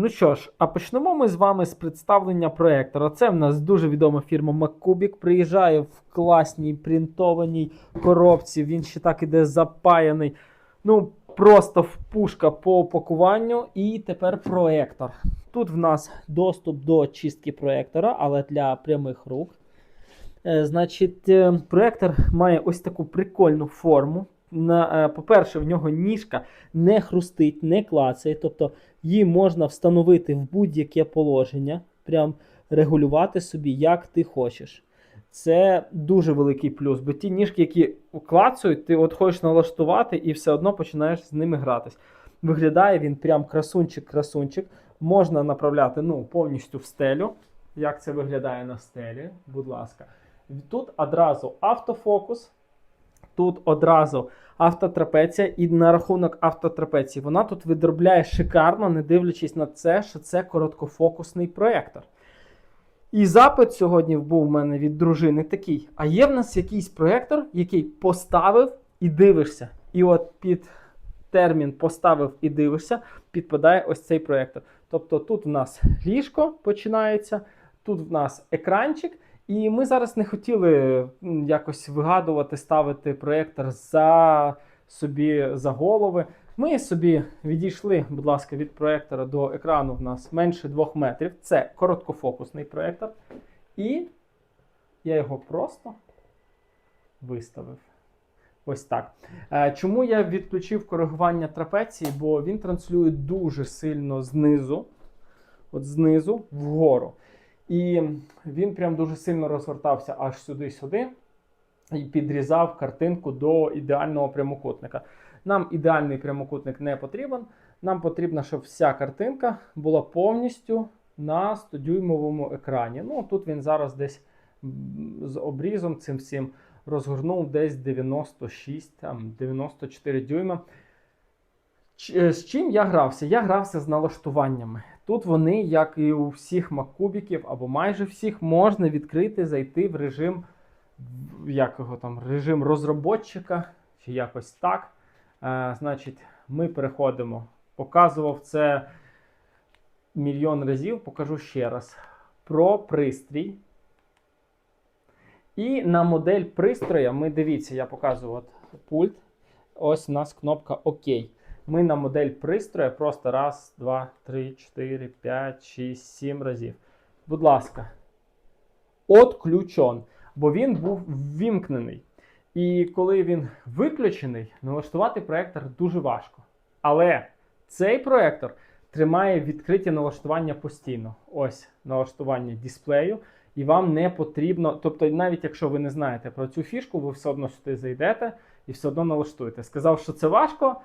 Ну що ж, а почнемо ми з вами з представлення проєктора. Це в нас дуже відома фірма MacCubic. Приїжджає в класній принтованій коробці. Він ще так іде запаяний. Ну, просто в пушка по упакуванню. І тепер проєктор. Тут в нас доступ до чистки проєктора, але для прямих рук. Е, Значить, е, проєктор має ось таку прикольну форму. На, е, по-перше, в нього ніжка не хрустить, не клацає. Тобто її можна встановити в будь-яке положення, прям регулювати собі, як ти хочеш. Це дуже великий плюс, бо ті ніжки, які клацають, ти от хочеш налаштувати і все одно починаєш з ними гратись. Виглядає він прям красунчик-красунчик. Можна направляти ну, повністю в стелю. Як це виглядає на стелі, будь ласка. Тут одразу автофокус, тут одразу автотрапеція, і на рахунок автотрапеції вона тут відробляє шикарно, не дивлячись на це, що це короткофокусний проєктор. І запит сьогодні був в мене від дружини такий: а є в нас якийсь проєктор, який поставив і дивишся. І от під термін поставив і дивишся, підпадає ось цей проєктор. Тобто тут в нас ліжко починається, тут в нас екранчик. І ми зараз не хотіли якось вигадувати, ставити проєктор за собі за голови. Ми собі відійшли, будь ласка, від проєктора до екрану в нас менше 2 метрів. Це короткофокусний проєктор. І я його просто виставив. Ось так. Е, Чому я відключив коригування трапеції? Бо він транслює дуже сильно знизу, от знизу вгору. І він прям дуже сильно розвертався аж сюди-сюди і підрізав картинку до ідеального прямокутника. Нам ідеальний прямокутник не потрібен. Нам потрібно, щоб вся картинка була повністю на 100-дюймовому екрані. Ну, тут він зараз десь з обрізом цим всім розгорнув десь 96, там, 94 дюйма. Е, З чим я грався? Я грався з налаштуваннями. Тут вони, як і у всіх маккубіків, або майже всіх, можна відкрити, зайти в режим, як там, режим розроботчика, чи якось так. Е, значить, ми переходимо. Показував це мільйон разів, покажу ще раз. Про пристрій. І на модель пристроя ми дивіться, я показував от пульт. Ось у нас кнопка ОК. Ми на модель пристроя просто раз, два, три, чотири, п'ять, шість, сім разів. Будь ласка, отключен, бо він був ввімкнений. І коли він виключений, налаштувати проєктор дуже важко. Але цей проєктор тримає відкриті налаштування постійно. Ось налаштування дисплею. І вам не потрібно, тобто, навіть якщо ви не знаєте про цю фішку, ви все одно сюди зайдете і все одно налаштуєте. Сказав, що це важко,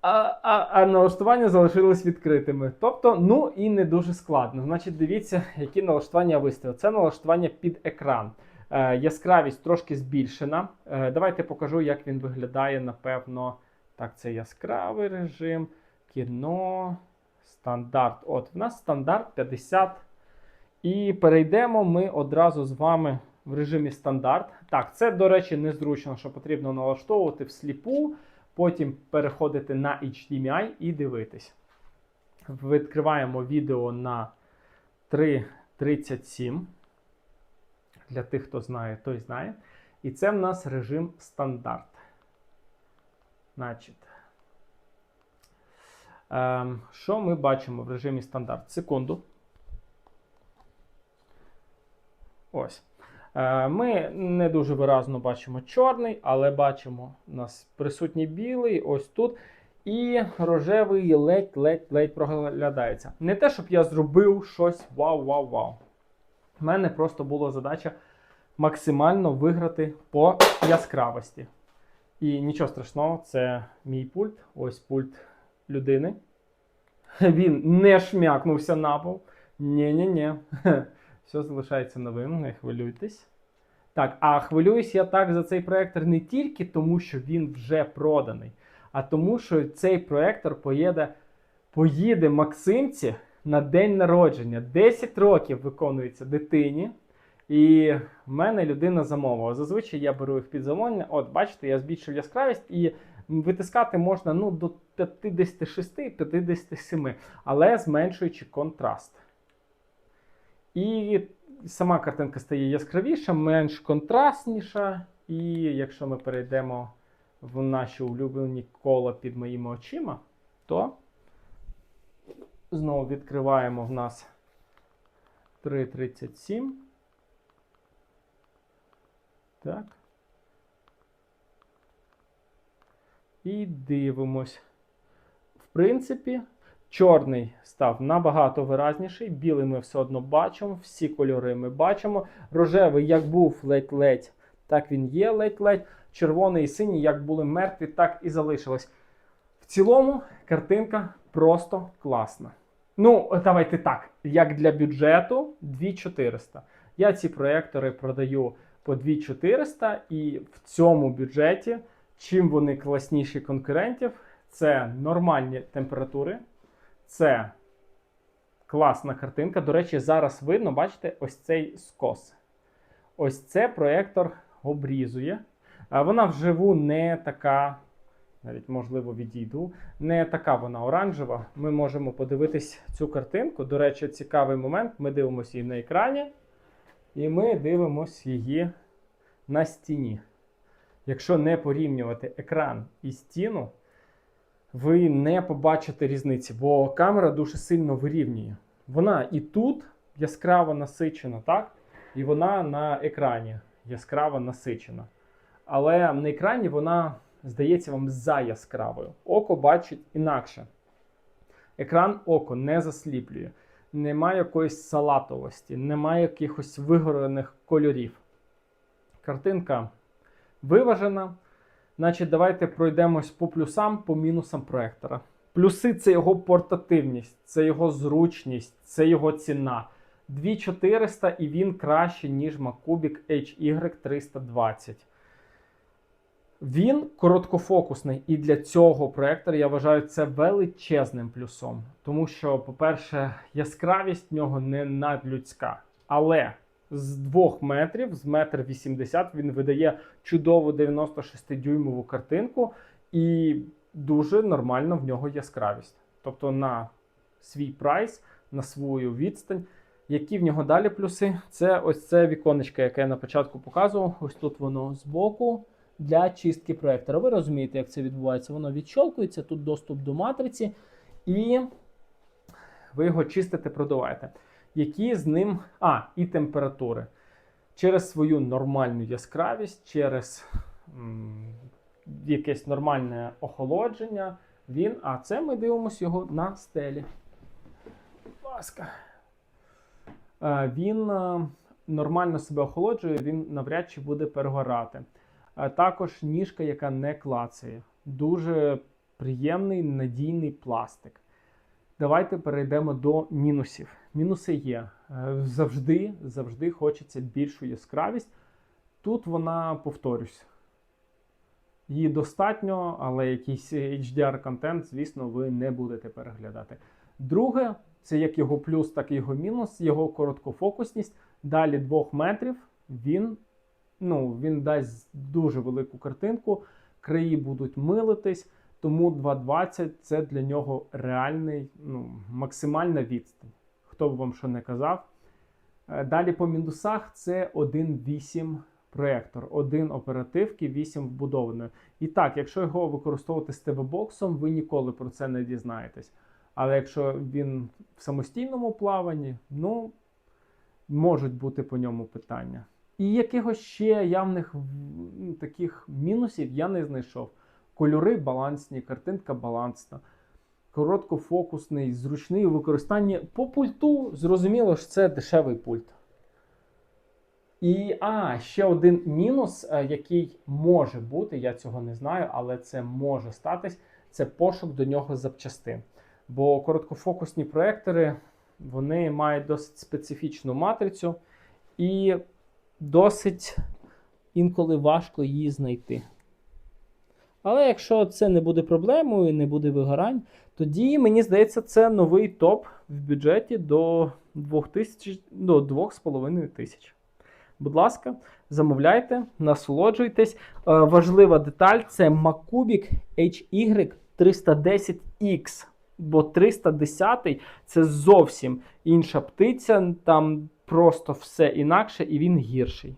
а, а, а налаштування залишились відкритими. Тобто, ну і не дуже складно. Значить, дивіться, які налаштування я виставив. Це налаштування під екран. Е, яскравість трошки збільшена. Е, давайте покажу, як він виглядає, напевно. Так, це яскравий режим, кіно, стандарт. От, в нас стандарт 50. І перейдемо ми одразу з вами в режимі стандарт. Так, це, до речі, незручно, що потрібно налаштовувати всліпу, потім переходити на HDMI і дивитись. Відкриваємо відео на 3.37. Для тих, хто знає, той знає. І це в нас режим стандарт. Значить, ем, що ми бачимо в режимі стандарт? Секунду. Ось. Е, Ми не дуже виразно бачимо чорний, але бачимо, у нас присутній білий ось тут. І рожевий ледь-ледь-ледь проглядається. Не те, щоб я зробив щось вау-вау-вау. У мене просто була задача максимально виграти по яскравості. І нічого страшного, це мій пульт. Ось пульт людини. Він не шмякнувся на пол. Ні-ні-ні. Все залишається новим, не хвилюйтесь. Так, а хвилююсь я так за цей проектор не тільки тому, що він вже проданий, а тому, що цей проектор поїде, поїде Максимці на день народження. 10 років виконується дитині. І в мене людина замовила. Зазвичай я беру їх під замовлення. От, бачите, я збільшив яскравість і витискати можна ну, до 56-57, але зменшуючи контраст. І сама картинка стає яскравіша, менш контрастніша. І якщо ми перейдемо в наші улюблені кола під моїми очима, то знову відкриваємо в нас 3.37. Так. І дивимось. В принципі, чорний став набагато виразніший, білий ми все одно бачимо, всі кольори ми бачимо. Рожевий, як був ледь-ледь, так він є ледь-ледь. Червоний і синій, як були мертві, так і залишилось. В цілому, картинка просто класна. Ну, давайте так, як для бюджету 2400. Я ці проєктори продаю по 2400, і в цьому бюджеті, чим вони класніші конкурентів, це нормальні температури, це класна картинка. До речі, зараз видно, бачите, ось цей скос. Ось це проєктор обрізує. Вона вживу не така, навіть можливо відійду, не така вона оранжева. Ми можемо подивитись цю картинку. До речі, цікавий момент. Ми дивимося її на екрані, і ми дивимося її на стіні. Якщо не порівнювати екран і стіну, ви не побачите різниці, бо камера дуже сильно вирівнює. Вона і тут яскраво насичена, так? І вона на екрані яскраво насичена. Але на екрані вона здається вам за яскравою. Око бачить інакше. Екран око не засліплює, немає якоїсь салатовості, немає якихось вигорених кольорів. Картинка виважена. Значить, давайте пройдемось по плюсам, по мінусам проектора. Плюси це його портативність, це його зручність, це його ціна. 2400 і він краще, ніж MacCubic HY320. Він короткофокусний, і для цього проектора я вважаю це величезним плюсом. Тому що, по-перше, яскравість в нього не надлюдська. Але з 2 метрів, з 1,80 м він видає чудову 96-дюймову картинку, і дуже нормально в нього яскравість. Тобто на свій прайс, на свою відстань. Які в нього далі плюси? Це ось це віконечко, яке я на початку показував. Ось тут воно збоку для чистки проектора. Ви розумієте, як це відбувається? Воно відщолкується, тут доступ до матриці, і ви його чистите, продуваєте. Які з ним. А, і температури. Через свою нормальну яскравість, через м, якесь нормальне охолодження. Він, а це ми дивимося його на стелі. Будь ласка. Е, Він е, нормально себе охолоджує, він навряд чи буде перегорати. Також ніжка, яка не клацає. Дуже приємний надійний пластик. Давайте перейдемо до мінусів. Мінуси є. Е, Завжди, завжди хочеться більшу яскравість. Тут вона, повторюсь, її достатньо, але якийсь HDR-контент, звісно, ви не будете переглядати. Друге, це як його плюс, так і його мінус, його короткофокусність. Далі 2 метрів він ну, він дасть дуже велику картинку, краї будуть милитись, тому 2.20 це для нього реальний, ну, максимальна відстань. Хто б вам що не казав. Е, Далі по мінусах це 1.8 проєктор, один оперативки, 8 вбудованої. І так, якщо його використовувати з ТВ-боксом, ви ніколи про це не дізнаєтесь. Але якщо він в самостійному плаванні, ну, можуть бути по ньому питання. І якихось ще явних таких мінусів я не знайшов. Кольори балансні, картинка балансна, короткофокусний, зручний у використанні. По пульту зрозуміло, що це дешевий пульт. І а, ще один мінус, е, який може бути, я цього не знаю, але це може статись, це пошук до нього запчастин. Бо короткофокусні проектори вони мають досить специфічну матрицю і досить інколи важко її знайти. Але якщо це не буде проблемою, не буде вигорань, тоді мені здається, це новий топ в бюджеті до 2500. тисяч. Будь ласка, замовляйте, насолоджуйтесь. Е, важлива деталь це MacCubic HY 310X. Бо 310 це зовсім інша птиця, там просто все інакше і він гірший.